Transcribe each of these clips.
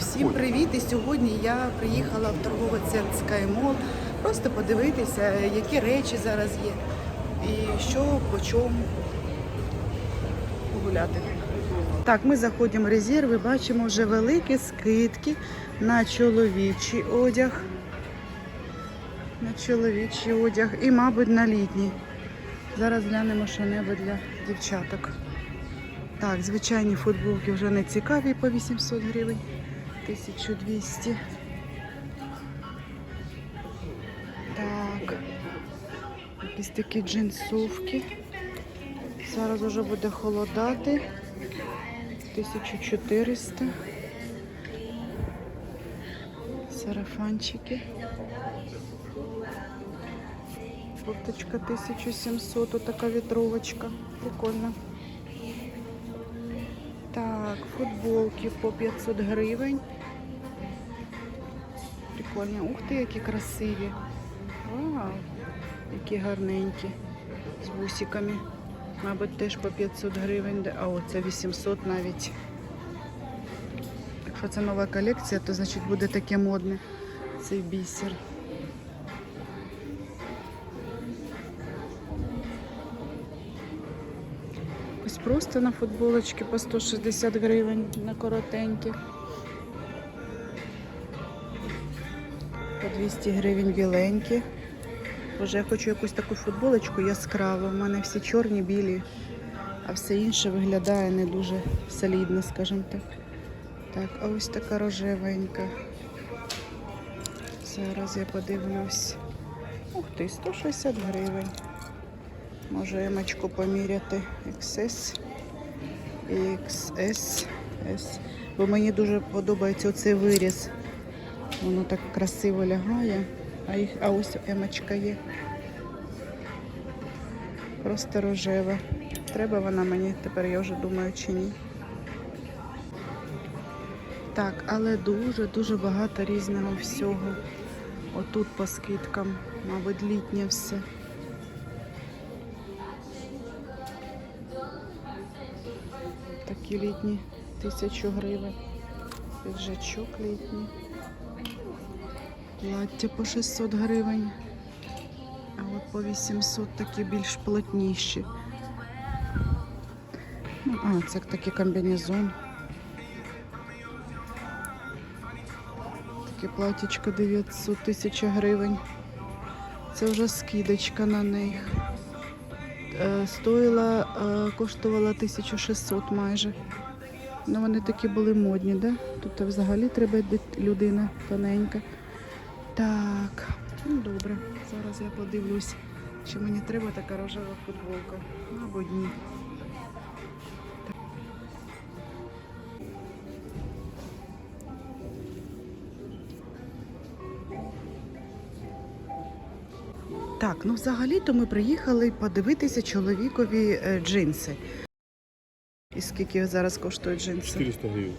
Всім привіт! І сьогодні я приїхала в торговий центр SkyMall просто подивитися, які речі зараз є і що по чому погуляти. Так, ми заходимо в резерв і бачимо вже великі скидки на чоловічий одяг. На чоловічий одяг і, мабуть, на літній. Зараз глянемо що-небудь для дівчаток. Так, звичайні футболки вже не цікаві по 800 гривень. 1200. Так. Якісь такі джинсовки. Зараз вже буде холодати. 1400. Сарафанчики. Курточка 1700, отака вітровочка. Прикольно. Так, футболки по 500 гривень. Прикольно. Ух ти, які красиві. Вау, які гарненькі. З бусиками. Мабуть, теж по 500 гривень. А о, це 800 навіть. Якщо це нова колекція, то значить буде таке модне. Цей бісер. Ось просто на футболочки по 160 гривень на коротенькі. 200 гривень біленькі. Боже, я хочу якусь таку футболочку яскраву. У мене всі чорні, білі, а все інше виглядає не дуже солідно, скажімо так. Так, а ось така рожевенька. Зараз я подивлюсь. Ух ти, 160 гривень. Може емочку поміряти XS XS. S. Бо мені дуже подобається оцей виріз. Воно так красиво лягає. А, їх, а ось емочка є. Просто рожева. Треба вона мені, тепер я вже думаю, чи ні. Так, але дуже-дуже багато різного всього. Отут по скидкам, мабуть, літнє все. Такі літні тисячу гривень. Піджачок літній. Плаття по 600 гривень. А от по 800 такі більш плотніші. Ну, а, це такий комбінезон. Таке платічко 900 тисяч гривень. Це вже скидочка на них. Е, Стоїла, е, коштувала 1600 майже. Ну вони такі були модні, да? Тут взагалі треба людина тоненька. Так, ну добре. Зараз я подивлюсь, чи мені треба така рожева футболка. Мабуть, ні. Так, ну взагалі-то ми приїхали подивитися чоловікові е, джинси. І скільки зараз коштують джинси? 400 гривень.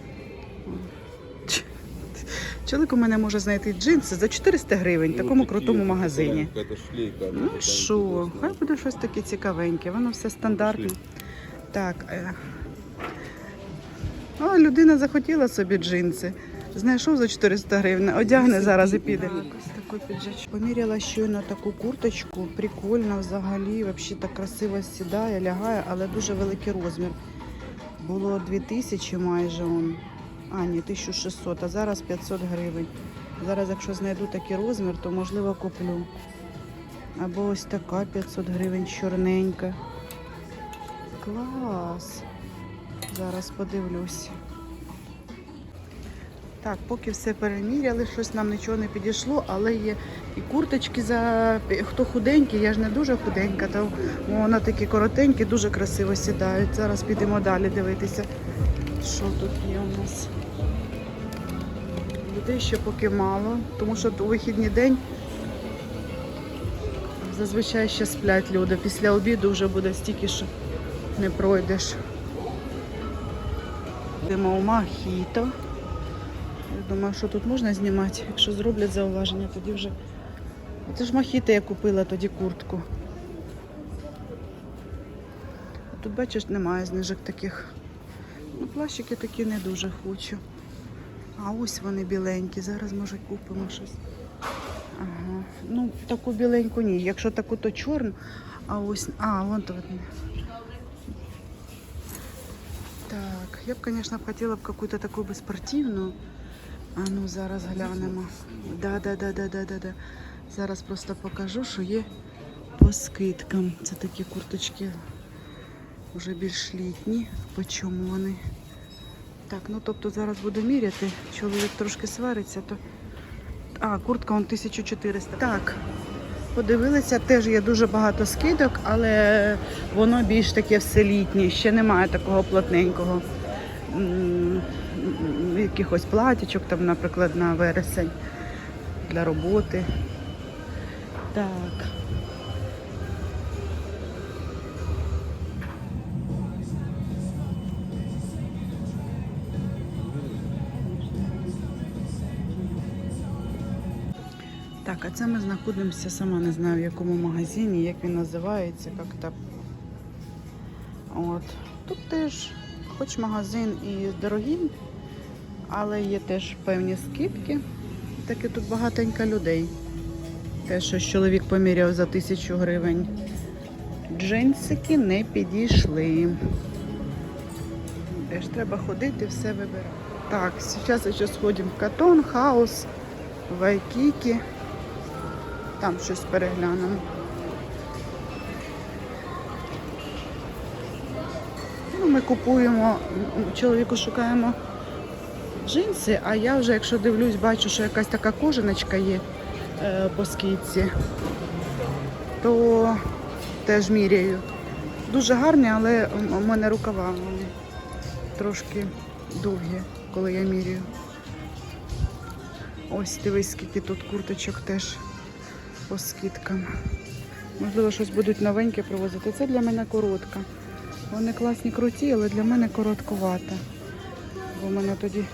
Чоловік у мене може знайти джинси за 400 гривень в Ну, такому крутому магазині. Ну що, хай буде щось таке цікавеньке, воно все стандартне. Так. е. О, людина захотіла собі джинси. Знайшов за 400 гривень, одягне зараз і піде. Поміряла щойно таку курточку, прикольно взагалі, взагалі так красиво сідає, лягає, але дуже великий розмір. Було 2000 майже он. А, ні, 1600, а зараз 500 гривень. Зараз, якщо знайду такий розмір, то можливо куплю. Або ось така 500 гривень, чорненька. Клас. Зараз подивлюсь. Так, поки все переміряли, щось нам нічого не підійшло, але є і курточки за хто худенький, я ж не дуже худенька, то вона такі коротенькі, дуже красиво сідають. Зараз підемо далі дивитися, що тут є у нас. Людей ще поки мало, тому що у вихідний день зазвичай ще сплять люди. Після обіду вже буде стільки, що не пройдеш. Йдемо у Махіто. Я думаю, що тут можна знімати. Якщо зроблять зауваження, тоді вже. Це ж Махіто я купила тоді куртку. Тут, бачиш, немає знижок таких. Ну, плащики такі не дуже хочу. А ось вони біленькі. Зараз може купимо щось. Ага. Ну, таку біленьку ні. Якщо таку, то чорну. А ось. А, вон то. Так, я б, звісно, хотіла б какую-то таку би спортивну. А ну зараз глянемо. Да, да, да, да, да, да, да. Зараз просто покажу, що є по скидкам. Це такі курточки вже більш літні. По чому вони? Так, ну тобто зараз буду міряти. Чоловік трошки свариться, то. А, куртка он 1400. Так. Подивилися, теж є дуже багато скидок, але воно більш таке все літнє. Ще немає такого плотненького якихось платічок, там, наприклад, на вересень для роботи. Так. Це ми знаходимося, сама не знаю в якому магазині, як він називається, як то. От. Тут теж, хоч магазин і дорогий, але є теж певні скидки. Таки тут багатенько людей. Те, що чоловік поміряв за тисячу гривень. Джинсики не підійшли. Теж треба ходити, все вибирати. Так, зараз ще сходимо в Катон, Хаус, Вайкікі. Там щось переглянемо. Ну, ми купуємо, чоловіку шукаємо джинси, а я вже, якщо дивлюсь, бачу, що якась така кожаночка є е, по скидці, то теж міряю. Дуже гарні, але у мене рукава вони трошки довгі, коли я міряю. Ось дивись, скільки тут курточок теж по скидкам. Можливо, щось будуть новеньке привозити. Це для мене коротка. Вони класні, круті, але для мене короткувата. Бо в мене тоді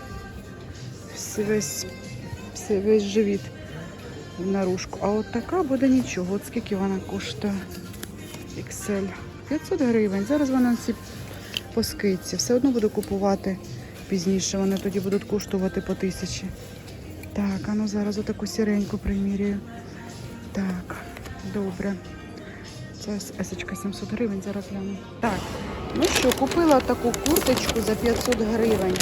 весь, весь живіт в наружку. А от така буде нічого. От скільки вона коштує? XL. 500 гривень. Зараз вона всі по скидці. Все одно буду купувати пізніше. Вони тоді будуть коштувати по тисячі. Так, а ну зараз отаку сіреньку примірюю. Так, добре. Це есочка 700 гривень, зараз гляну. Так, ну що, купила таку курточку за 500 гривень.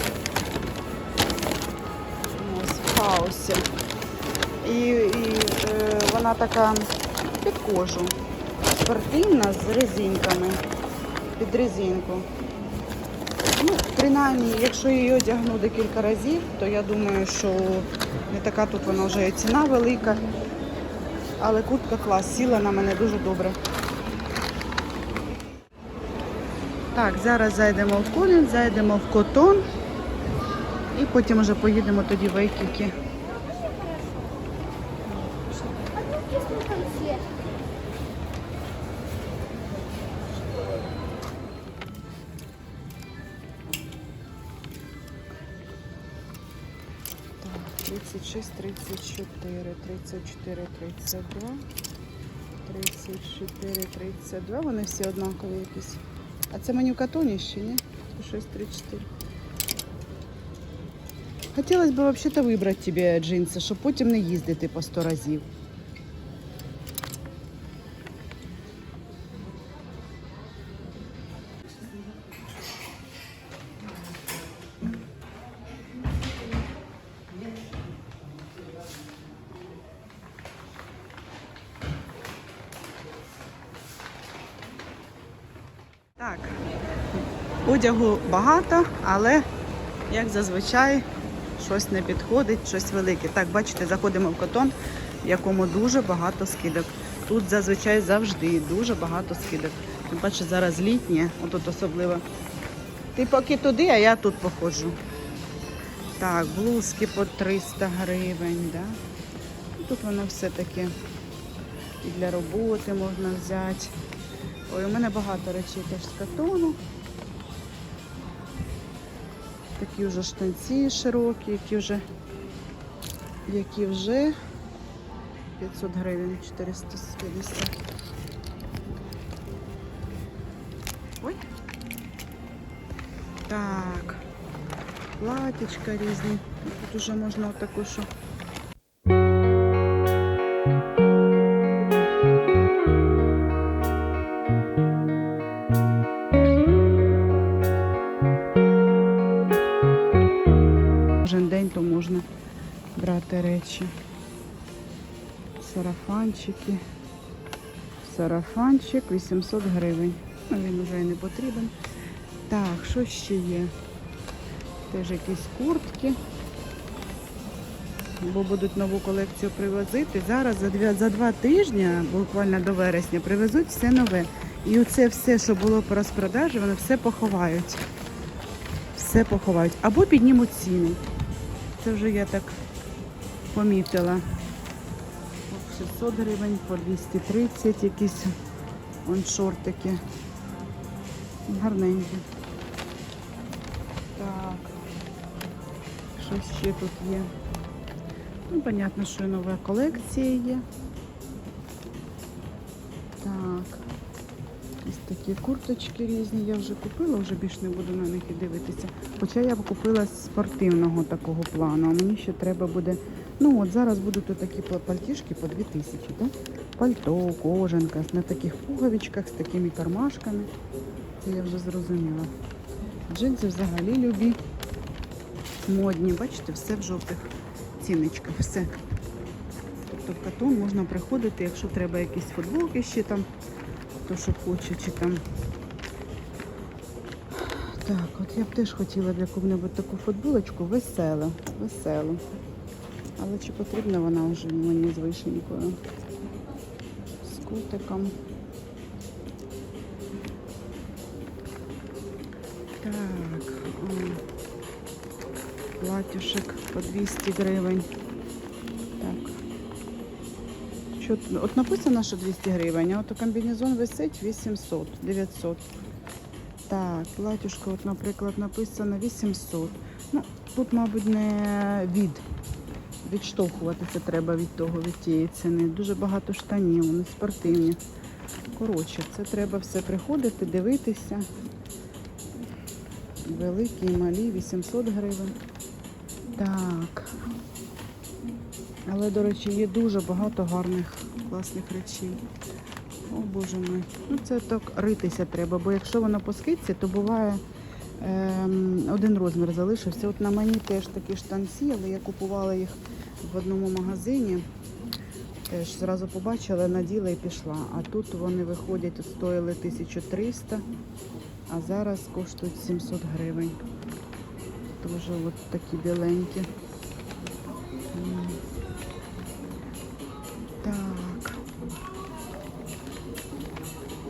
Ось в хаосі. І, і е, вона така під кожу. Спортивна з резинками. Під резинку. Ну, принаймні, якщо її одягну декілька разів, то я думаю, що не така тут вона вже і ціна велика. Але куртка клас, сіла на мене дуже добре. Так, зараз зайдемо в Колін, зайдемо в Котон і потім вже поїдемо тоді в Айкікі. 36, 34, 34, 32, 34, 32. Вони всі однакові якісь. А це мені в катоні ще, ні? 6, 3, 4. Хотілося б взагалі вибрати тобі джинси, щоб потім не їздити по 100 разів. Одягу багато, але як зазвичай щось не підходить, щось велике. Так, бачите, заходимо в котон, в якому дуже багато скидок. Тут зазвичай завжди дуже багато скидок. Тим паче зараз літнє, отут особливо. Ти поки туди, а я тут походжу. Так, блузки по 300 гривень, да? Тут воно все таке і для роботи можна взяти. Ой, у мене багато речей теж з катону. Такі вже штанці широкі, які вже, які вже 500 гривень, 450. Ой. Так. платічка різні. Тут уже можна отаку, що. Речі. Сарафанчики. Сарафанчик 800 гривень. Ну, він вже і не потрібен. Так, що ще є? Теж якісь куртки. Бо будуть нову колекцію привозити. Зараз за, дві, за два тижні, буквально до вересня, привезуть все нове. І оце все, що було по розпродажі, вони все поховають. Все поховають. Або піднімуть ціни. Це вже я так помітила. 600 гривень, по 230 якісь вон шортики. Гарненькі. Так. Що ще тут є? Ну, понятно, що і нова колекція є. Так. Ось такі курточки різні я вже купила, вже більш не буду на них і дивитися. Хоча я б купила спортивного такого плану, а мені ще треба буде. Ну от зараз будуть такі пальтішки по 2000, так? Пальто, кожанка, на таких пуговичках з такими кармашками. Це я вже зрозуміла. Джинси взагалі любі, модні. Бачите, все в жовтих ціночках, все. Тобто в катон можна приходити, якщо треба якісь футболки ще там, хто що хоче, чи там. Так, от я б теж хотіла б яку-небудь таку футболочку веселу, веселу. Але чи потрібна вона вже мені з вишенькою? З кутиком. Так, платюшек по 200 гривень. Так. Що, от написано, що 200 гривень, а от комбінезон висить 800, 900. Так, платюшка, от, наприклад, написано 800. Ну, тут, мабуть, не від. Відштовхуватися треба від того, від тієї ціни. Дуже багато штанів, вони спортивні. Коротше, це треба все приходити, дивитися. Великі малі, 800 гривень. Так. Але, до речі, є дуже багато гарних, класних речей. О, боже мій. Ну це так ритися треба, бо якщо воно по скидці, то буває ем, один розмір залишився. От на мені теж такі штанці, але я купувала їх в одному магазині. Теж зразу побачила, наділа і пішла. А тут вони виходять, стоїли 1300, а зараз коштують 700 гривень. Дуже от такі біленькі. Так.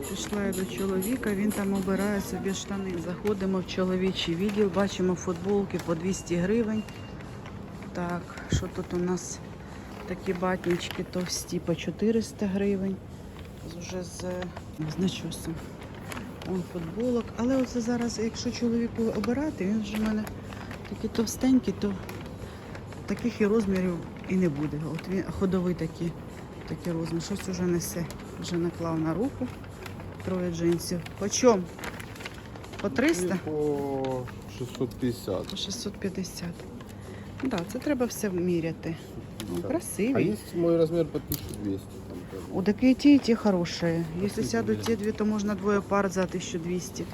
Пішла я до чоловіка, він там обирає собі штани. Заходимо в чоловічий відділ, бачимо футболки по 200 гривень. Так, що тут у нас такі батнички товсті по 400 гривень. Уже з, з начосом. Он футболок. Але оце зараз, якщо чоловіку обирати, він вже в мене такий товстенький, то таких і розмірів і не буде. От він ходовий такий, такий розмір. Щось уже несе. Вже наклав на руку. Троє джинсів. По чому? По 300? По 650. По 650. Так, да, це треба все міряти. Ну, А красиві. есть мой размер по 1200. Там, тоже. О, так и те, и те хорошие. Если Спасибо, сядут Лена. те две, то можно двое пар за 1200.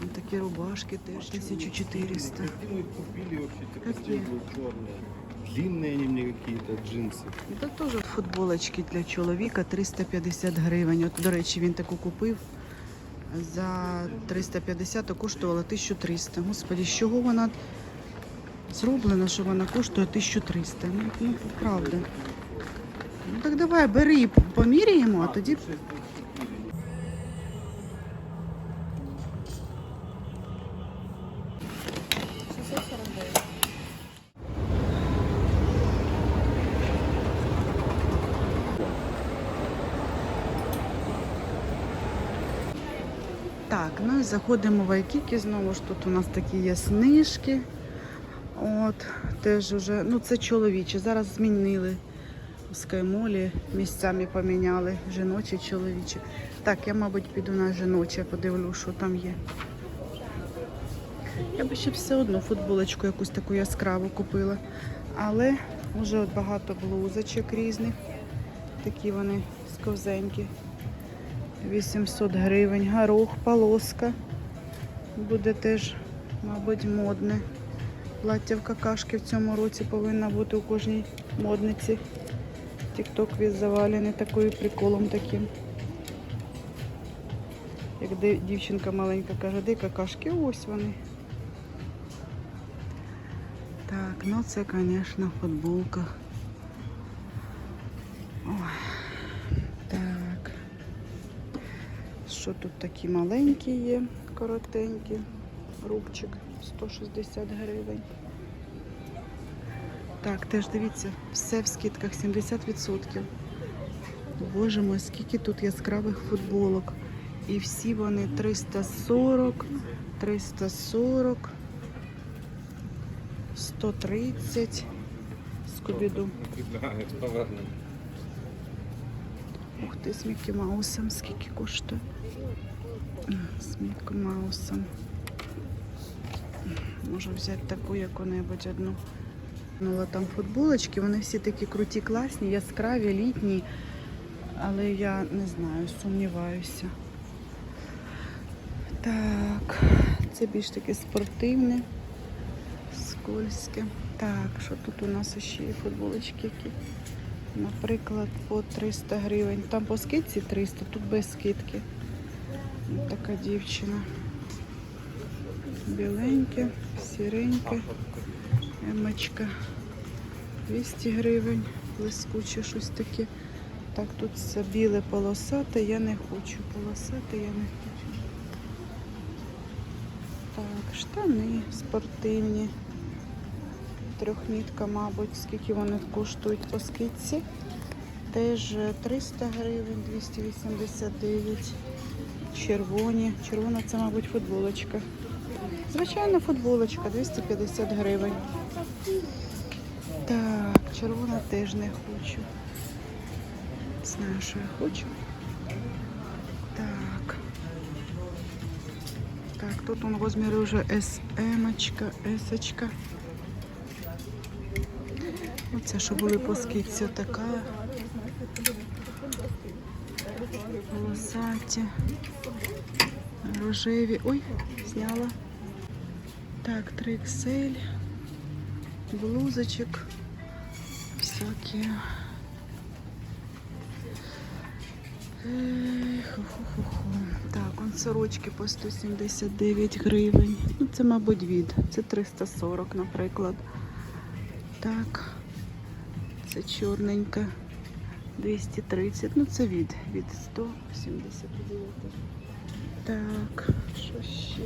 Вот такие рубашки тоже 1400. Какие мы купили вообще? те Какие? костюмы черные. Длинные они мне какие-то, джинсы. Это теж футболочки для чоловіка 350 гривень. От, до речі, він таку купив за 350, а коштувала 1300. Господи, з чого вона зроблена, що вона коштує 1300? Ну, ну правда. Ну так давай, бери, поміряємо, а тоді Так, ну і заходимо в Айкіки знову ж тут у нас такі є снижки. От, теж уже, ну це чоловічі. Зараз змінили у скаймолі, місцями поміняли жіночі, чоловічі. Так, я, мабуть, піду на жіноче, подивлю, що там є. Я би ще все одно футболочку якусь таку яскраву купила. Але вже от багато блузочок різних. Такі вони сковзенькі. 800 гривень. Горох, полоска. Буде теж, мабуть, модне. Плаття в какашки в цьому році повинна бути у кожній модниці. Тікток весь завалений такою приколом таким. Як дівчинка маленька каже, де какашки? Ось вони. Так, ну це, звісно, футболка. Ой. Так. Що тут такі маленькі є, коротенькі. Рубчик 160 гривень. Так, теж дивіться, все в скидках 70%. Боже мой, скільки тут яскравих футболок. І всі вони 340, 340, 130. Скубіду. Ух ти, з Мікі Маусом. Скільки коштує? З Мікі Маусом. Можу взяти таку яку-небудь одну. Ну, там футболочки, вони всі такі круті, класні, яскраві, літні. Але я не знаю, сумніваюся. Так, це більш таке спортивне, скользьке. Так, що тут у нас ще є футболочки які? Наприклад, по 300 гривень. Там по скидці 300, тут без скидки. Ось така дівчина. Біленьке, сіреньке. Емочка. 200 гривень. Блискуче щось таке. Так, тут це біле полосате, я не хочу. Полосате я не хочу. Так, штани спортивні. Трьохмітка, мабуть, скільки вони коштують по скидці. Теж е, 300 гривень, 289. Червоні. Червона це, мабуть, футболочка. Звичайна футболочка, 250 гривень. Так, червона теж не хочу. Знаю, що я хочу. Так. Так, тут он розміри вже SM-очка, S-очка. Оце, що були по скидці, така. Полосаті. Рожеві. Ой, зняла. Так, 3XL. Блузочек. Всякі. Ех, ху-ху-ху. Так, он сорочки по 179 гривень. Ну, це, мабуть, від. Це 340, наприклад. Так. Це чорненька. 230. Ну, це від. Від 179. Так, що ще?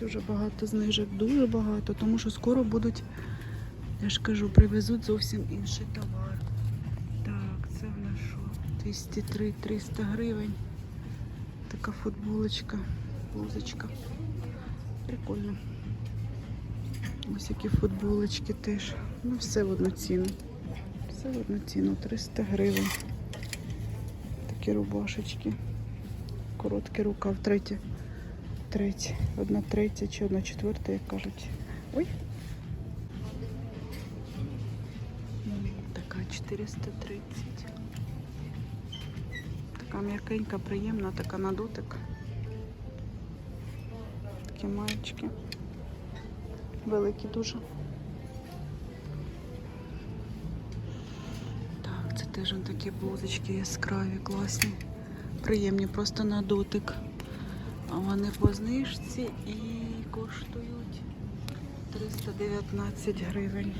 Дуже багато знижок, дуже багато, тому що скоро будуть, я ж кажу, привезуть зовсім інший товар. Так, це в нас що? 203 300 гривень. Така футболочка, блузочка. Прикольно. Ось які футболочки теж. Ну, все в одну ціну. Все в одну ціну, 300 гривень. Такі рубашечки. Короткий рукав, третє. Третє. Одна третя чи одна четверта, як кажуть. Ой. Така 430. Така м'якенька, приємна, така на дотик. Такі маєчки. Великі дуже. Так, це теж такі блузочки яскраві, класні. Приємні просто на дотик. А вони по знижці і коштують 319 гривень.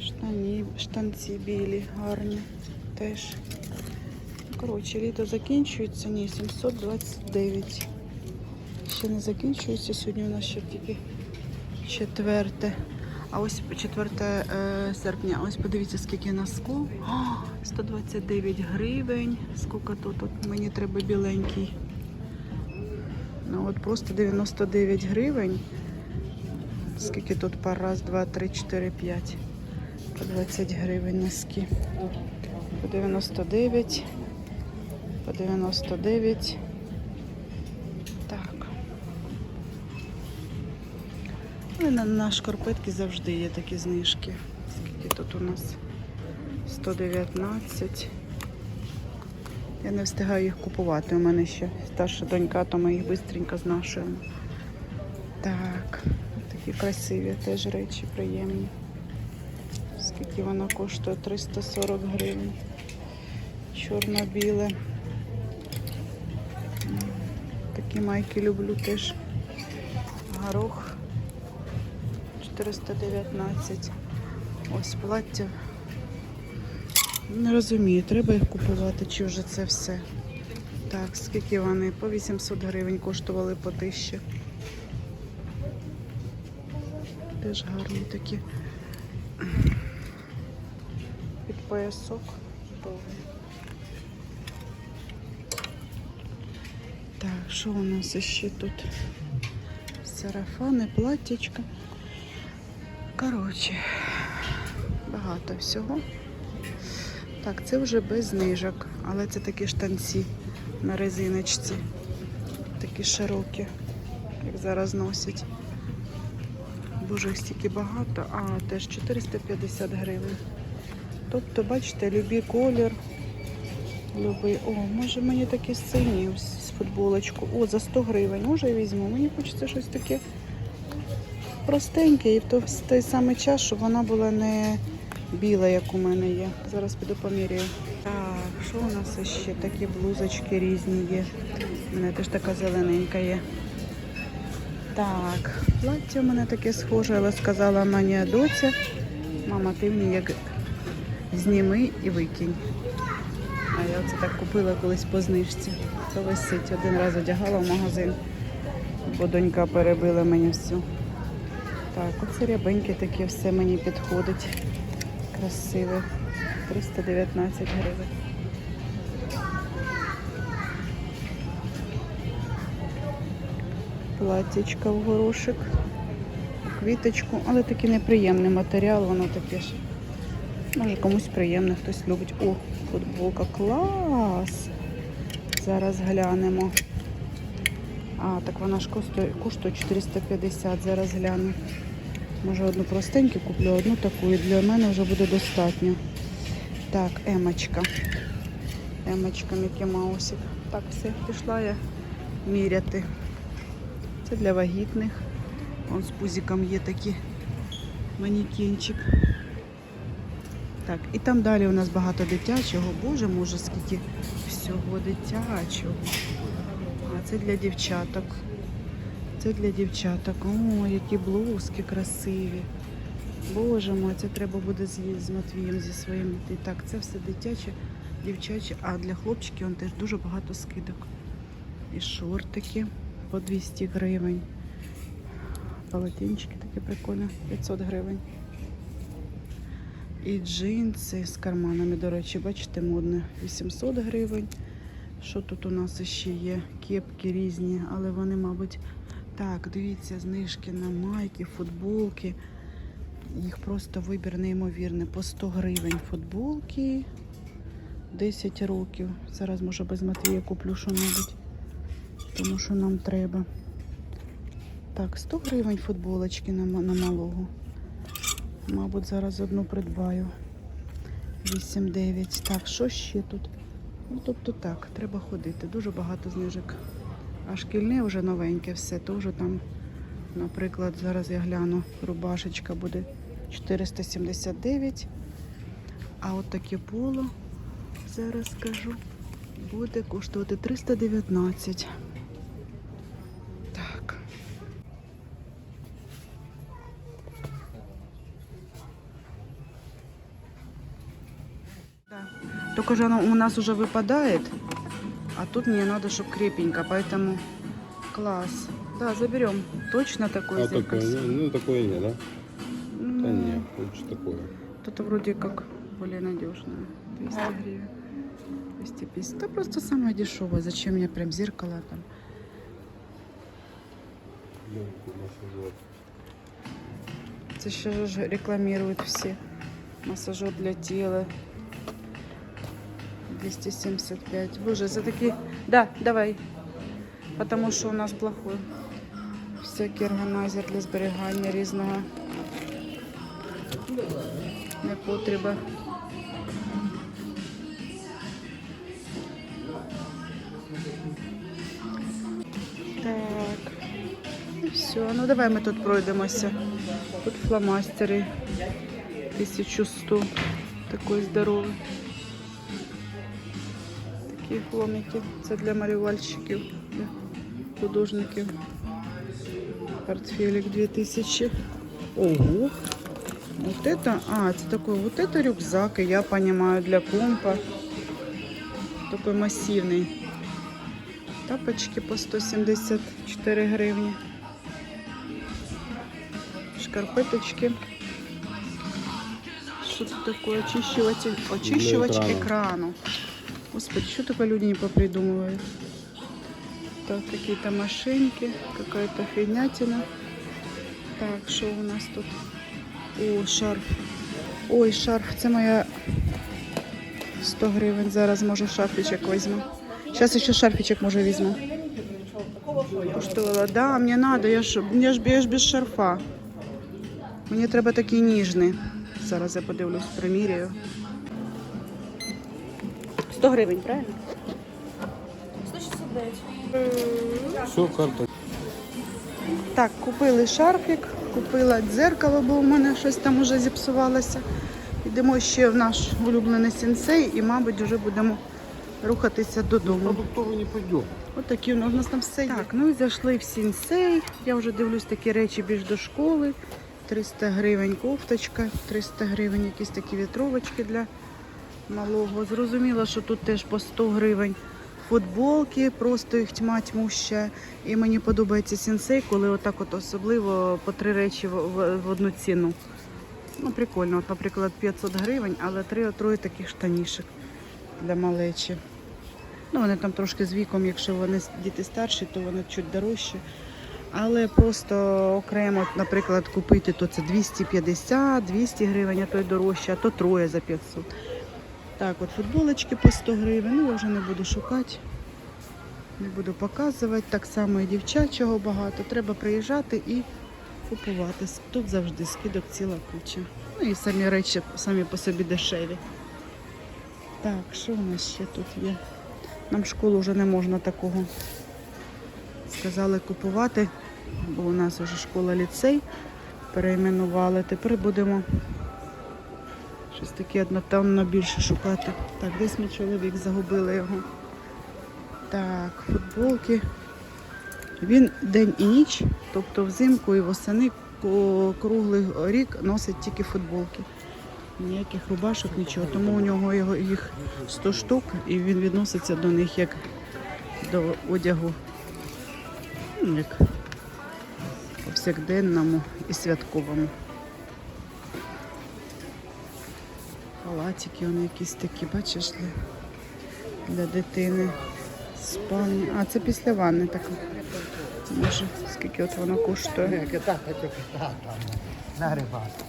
Штані, штанці білі, гарні теж. Коротше, літо закінчується, ні, 729. Ще не закінчується. Сьогодні у нас ще тільки четверте. А ось 4 е, серпня. Ось подивіться, скільки на скло. 129 гривень. Скільки тут? От мені треба біленький. Ну от просто 99 гривень. Скільки тут пар? Раз, два, три, чотири, п'ять. По 20 гривень носки. По 99. По 99. Так. Ну, Але на, на шкарпетки завжди є такі знижки. Скільки тут у нас? 119. Я не встигаю їх купувати. У мене ще старша донька, то ми їх швидко знашуємо. Так, такі красиві теж речі приємні. Скільки вона коштує? 340 гривень. Чорно-біле. Такі майки люблю теж. Горох 419. Ось плаття. Не розумію, треба їх купувати, чи вже це все. Так, скільки вони? По 800 гривень коштували по 1000. Теж гарні такі. Під поясок. довгий. Так, що у нас ще тут? Сарафани, платтячка. Коротше, багато всього. Так, це вже без знижок, але це такі штанці на резиночці. Такі широкі, як зараз носять. Боже, їх стільки багато, а теж 450 гривень. Тобто, бачите, любий колір. Любий. О, може мені такі сині з футболочку. О, за 100 гривень. Може візьму. Мені хочеться щось таке простеньке і в той самий час, щоб вона була не біла, як у мене є. Зараз піду поміряю. Так, що у нас ще? Такі блузочки різні є. У мене теж така зелененька є. Так, плаття у мене таке схоже, але сказала мені доця. Мама, ти мені як зніми і викинь. А я оце так купила колись по знижці. То висить. Один раз одягала в магазин, бо донька перебила мені всю. Так, оце рябеньке таке все мені підходить. Красиве. 319 гривень. Платтячка в горошик, квіточку, але такий неприємний матеріал, воно таке ж. Може комусь приємно, хтось любить. О, футболка, клас! Зараз глянемо. А, так вона ж коштує 450, зараз гляну. Може одну простеньку куплю, одну таку і для мене вже буде достатньо. Так, емочка. Емочка Мікі Маусик. Так, все, пішла я міряти. Це для вагітних. Вон з пузиком є такий манекенчик. Так, і там далі у нас багато дитячого. Боже, може, скільки всього дитячого. А це для дівчаток. Це для дівчаток. О, які блузки красиві. Боже мой, це треба буде з, з Матвієм зі своїм. І так, це все дитяче, дівчаче, а для хлопчиків он теж дуже багато скидок. І шортики по 200 гривень. Полотенчики такі прикольні, 500 гривень. І джинси з карманами, до речі, бачите, модне 800 гривень. Що тут у нас ще є? Кепки різні, але вони, мабуть, так, дивіться, знижки на майки, футболки. Їх просто вибір неймовірний. По 100 гривень футболки. 10 років. Зараз, може, без Матвія куплю що-небудь, тому що нам треба. Так, 100 гривень футболочки на, на малого. Мабуть, зараз одну придбаю. 8-9. Так, що ще тут? Ну, тобто так, треба ходити. Дуже багато знижок. А шкільне вже новеньке все, вже там, наприклад, зараз я гляну, рубашечка буде 479. А от таке поло, зараз скажу, буде коштувати 319. Так. Только же оно у нас уже выпадает, а тут мне надо, чтобы крепенько, поэтому класс. Да, заберем. Точно такой А такое, зеркальце? ну, ну, такое не, да? Ну, Да не, лучше такое. Это вроде как более надежное. 200 гривен. 250. Да просто самое дешевое. Зачем мне прям зеркало там? Это еще же рекламируют все. Массажер для тела. 275. Боже, за такие... Да, давай. Потому что у нас плохой. Всякий органайзер для зберігання різного непотреба. Так. Все. Ну давай ми тут пройдемося. Тут фломастери 1100. Такий здоровий Такі фломики. Це для малювальщиків, для художників. Портфелик 2000. Ого! Вот это, а, это такой, вот это рюкзак, и я понимаю, для компа. Такой массивный. Тапочки по 174 гривні. Шкарпеточки. Что это такое? Очищиватель, очищивач экрана. экрану. Господи, что только люди не попридумывают. Так, какие-то машинки, какая-то фигнятина. Так, что у нас тут? О, шарф. Ой, шарф, це моя 100 гривень. Зараз може шарфічок візьму. Зараз ще шарфічок може візьму. Коштувала. Да, мені треба, я ж, я ж, я ж без шарфа. Мені треба такий ніжний. Зараз я подивлюсь, приміряю. 100 гривень, правильно? 169. Все, карта. Так, купили шарфік, купила дзеркало, бо у мене щось там уже зіпсувалося. Йдемо ще в наш улюблений сенсей і, мабуть, вже будемо рухатися додому. Продуктовый не пойдем. От такі у нас у нас там все є. Так, ну і зайшли в сінсей. Я вже дивлюсь такі речі більш до школи. 300 гривень кофточка, 300 гривень якісь такі вітровочки для малого. Зрозуміло, що тут теж по 100 гривень футболки, просто їх тьма тьмуща. І мені подобається сінсей, коли отак от особливо по три речі в, одну ціну. Ну, прикольно. От, наприклад, 500 гривень, але три троє таких штанішок для малечі. Ну, вони там трошки з віком, якщо вони діти старші, то вони чуть дорожчі. Але просто окремо, наприклад, купити, то це 250, 200 гривень, а то й дорожче, а то троє за 500. Так, от футболочки по 100 гривень, ну я вже не буду шукати, не буду показувати. Так само і дівчачого багато. Треба приїжджати і купувати. Тут завжди скидок ціла куча. Ну і самі речі самі по собі дешеві. Так, що у нас ще тут є? Нам в школу вже не можна такого. Сказали купувати, бо у нас вже школа ліцей перейменували. Тепер будемо щось таке однотонно більше шукати. Так, десь мій чоловік загубили його. Так, футболки. Він день і ніч, тобто взимку і восени круглий рік носить тільки футболки. Ніяких рубашок, нічого. Тому у нього його їх 100 штук і він відноситься до них як до одягу. ну, Як повсякденному і святковому. Халатики вони якісь такі, бачиш, для, для дитини. Спальні. А, це після ванни так. Може, скільки от воно коштує? На рибалку.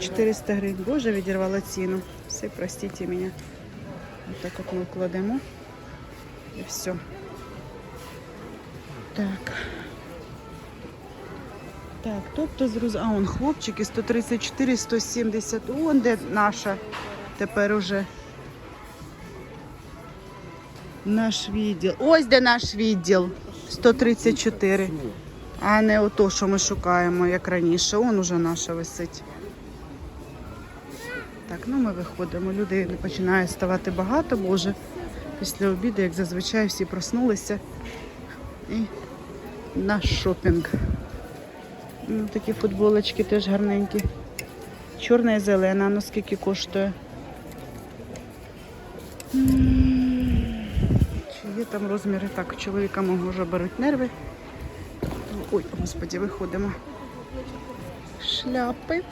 400 гривень. Боже, відірвала ціну. Все, простіть мене. Отак от ми вкладемо. І все. Так. Так, тобто зроз... А, он хлопчики 134, 170. Он де наша тепер уже. Наш відділ. Ось де наш відділ. 134. А не ото, що ми шукаємо, як раніше. Он уже наша висить. Так, ну ми виходимо. Люди починає ставати багато, бо вже після обіду, як зазвичай, всі проснулися. І наш шопінг. Ну, такі футболочки теж гарненькі. Чорна і зелена, ну скільки коштує? Чи є там розміри? Так, чоловіка мого вже беруть нерви. Ой, господі, виходимо. Шляпи,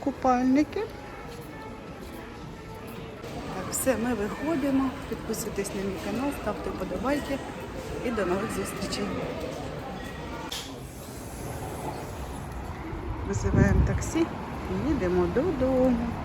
купальники. Так, все, ми виходимо. Підписуйтесь на мій канал, ставте подобайки і до нових зустрічей. Визиваємо таксі і їдемо додому.